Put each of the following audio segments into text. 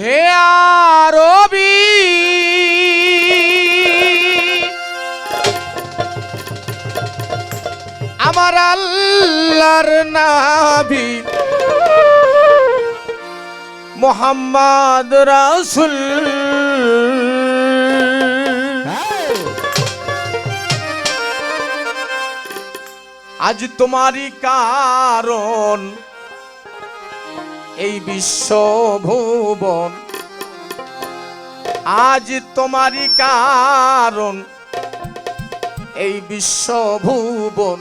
হে আরবি। আমার আল্লাহর নাবি মোহাম্মদ রাসুল। আজ তোমারই কারণ এই বিশ্ব ভুবন আজ তোমারই কারণ এই বিশ্ব ভুবন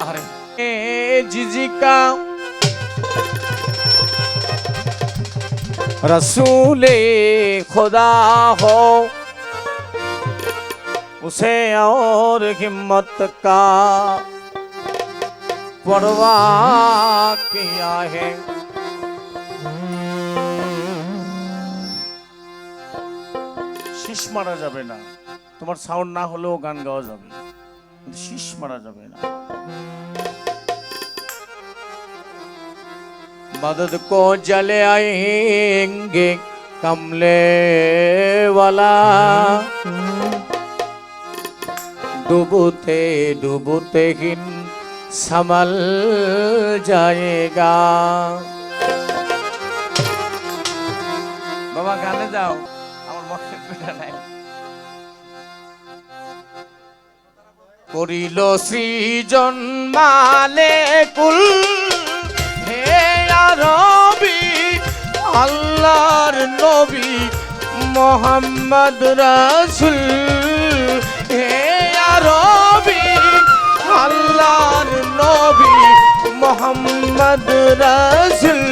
আরে এ জিজিকা रसूले खुदा हो उसे और हिम्मत का परवाह किया है শীষ মারা যাবে না তোমার সাউন্ড না হলেও গান গাওয়া যাবে কিন্তু শীষ মারা যাবে না मदद को जले आएंगे कमले वाला डूबते डूबते हिन संभल जाएगा বাবা গানে যাও আমার মনে পিঠা নাই করিল সৃজন মালে কুল হে রবি আল্লাহর নবী মোহাম্মদ রাসুল। হে রবি আল্লাহর নবী মোহাম্মদ রাসুল।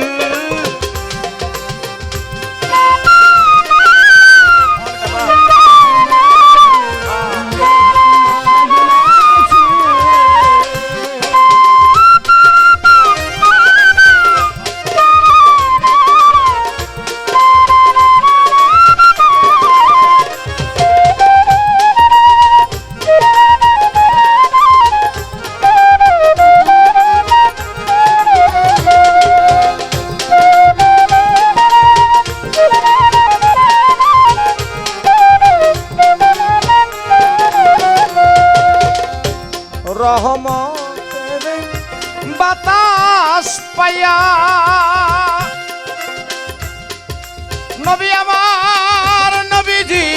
রহমতের বাতাস পায়া নবী আমার নবীজি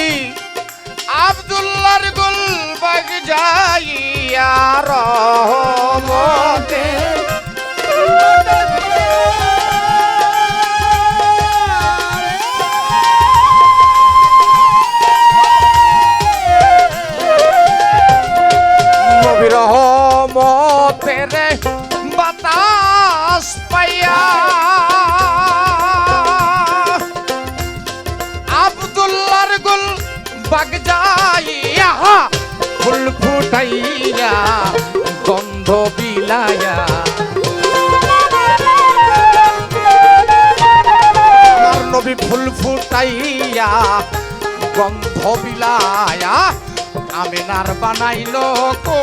আব্দুল্লাহর গুল বাগ যাইয়া রহমতের রহমতের বাতাস পাইয়া। আব্দুল্লাহর গুল বাগ যাইয়া ফুল ফুটাইয়া গন্ধ বিলায়া আমার নবী ফুল ফুটাইয়া গন্ধ বিলায়া। আমিনার বানাইল কো